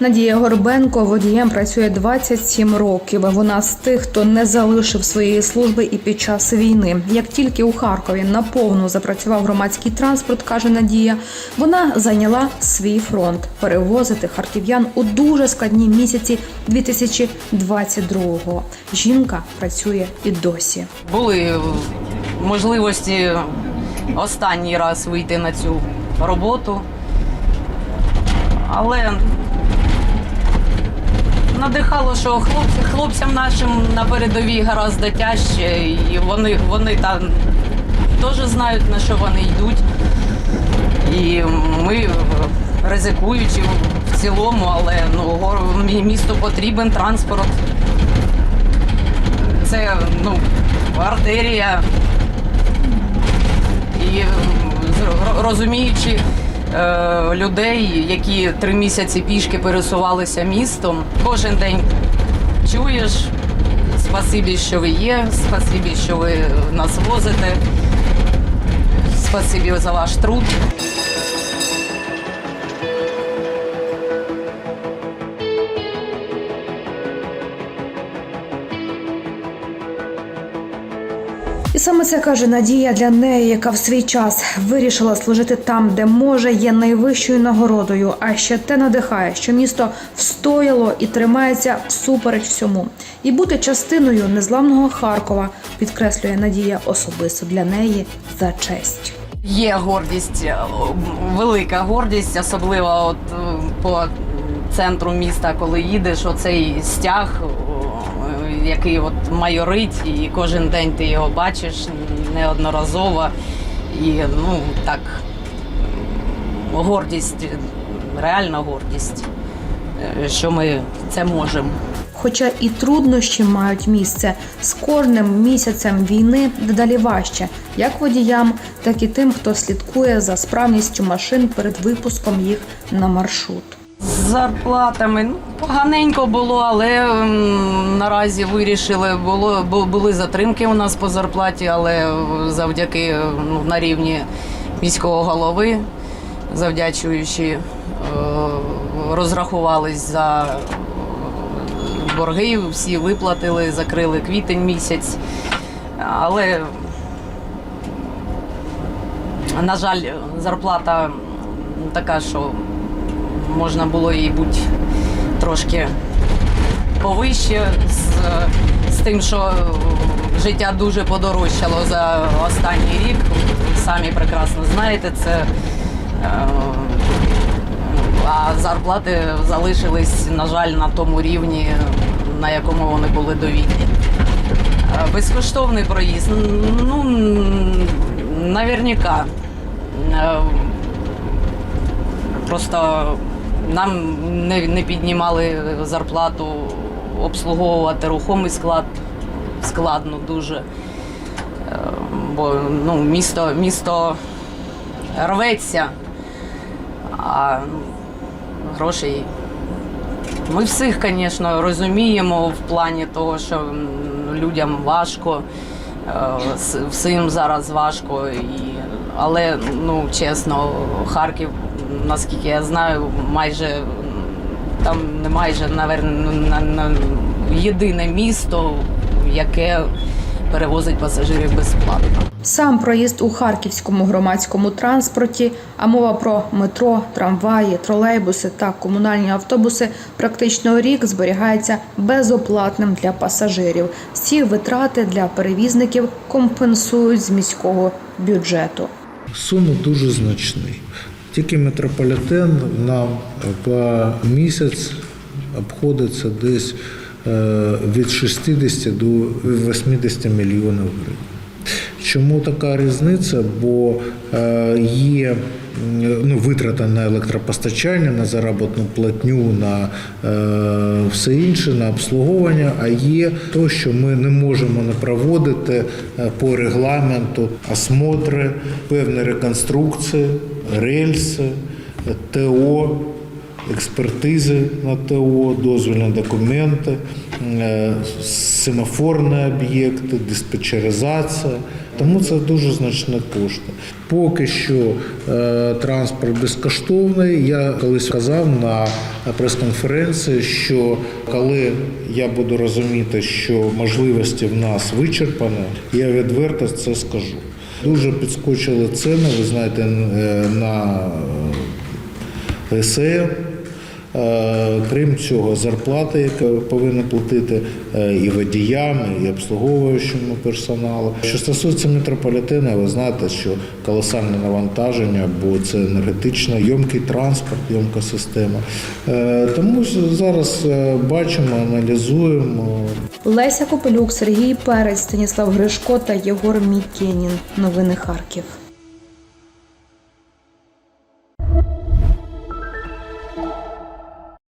Надія Горбенко водієм працює 27 років. Вона з тих, хто не залишив своєї служби і під час війни. Як тільки у Харкові наповну запрацював громадський транспорт, каже Надія, вона зайняла свій фронт перевозити харків'ян у дуже складні місяці 2022-го. Жінка працює і досі. були можливості останній раз вийти на цю роботу. Але надихало, що хлопці, хлопцям нашим на передовій гораздо тяжче, і вони, вони там теж знають, на що вони йдуть. І ми ризикуючи в цілому, але ну, місту потрібен транспорт. Це ну, артерія. І розуміючи е, людей, які три місяці пішки пересувалися містом, кожен день чуєш. Спасибі, що ви є, спасибі, що ви нас возите. Спасибі за ваш труд. І саме це каже Надія для неї, яка в свій час вирішила служити там, де може, є найвищою нагородою. А ще те надихає, що місто встояло і тримається всупереч всьому. І бути частиною незламного Харкова підкреслює Надія особисто для неї за честь. Є гордість, е, велика гордість, особливо от е, по центру міста, коли їдеш, оцей стяг, який от майорить, і кожен день ти його бачиш неодноразово. І ну так, гордість, реальна гордість, е, що ми це можемо. Хоча і труднощі мають місце з кожним місяцем війни дедалі важче, як водіям, так і тим, хто слідкує за справністю машин перед випуском їх на маршрут. Зарплатами ну, поганенько було, але м, наразі вирішили. Було бу- були затримки у нас по зарплаті, але е, завдяки е, ну, на рівні міського голови, завдячуючи, е, розрахувались за е, борги, всі виплатили, закрили квітень місяць. Але на жаль, зарплата така, що можна було їй бути трошки повище з, з тим, що життя дуже подорожчало за останній рік. Самі прекрасно знаєте це. Е, А зарплати залишились, на жаль, на тому рівні, на якому вони були до війни. Е, Безкоштовний проїзд. Ну, наверняка. Е, Просто нам не, не піднімали зарплату обслуговувати рухомий склад складно дуже. Е, Бо ну, місто, місто рветься, а ну, грошей. Ми всіх, звісно, розуміємо в плані того, що людям важко, е, всім зараз важко. І, але ну, чесно, Харків, наскільки я знаю, майже там не майже, наверно, на, на, єдине місто, яке перевозить пасажирів безплатно. Сам проїзд у харківському громадському транспорті, а мова про метро, трамваї, тролейбуси та комунальні автобуси практично рік зберігається безоплатним для пасажирів. Всі витрати для перевізників компенсують з міського бюджету. Сума дуже значний. Тільки метрополітен нам по місяць обходиться десь е, від 60 до 80 мільйонів гривень. Чому така різниця? Бо е, є ну, витрата на електропостачання, на заробітну платню, на е, все інше, на обслуговування, а є то, що ми не можемо не проводити е, по регламенту осмотри, певні реконструкції, рельси, ТО. Експертизи на ТО, дозвільні документи, е, семафорні об'єкти, диспетчеризація. Тому це дуже значні кошти. Поки що е, транспорт безкоштовний. Я колись казав на прес-конференції, що коли я буду розуміти, що можливості в нас вичерпані, я відверто це скажу. Дуже підскочили ціни, ви знаєте, е, на е, Е, Крім цього, зарплати, які повинні платити е, і водіям, і обслуговуючому персоналу. Що стосується метрополітену, ви знаєте, що колосальне навантаження, бо це енергетично йомкий транспорт, йомка система. Е, Тому зараз бачимо, аналізуємо. Леся Копелюк, Сергій Перець, Станіслав Гришко та Єгор Мікенін. Новини Харків.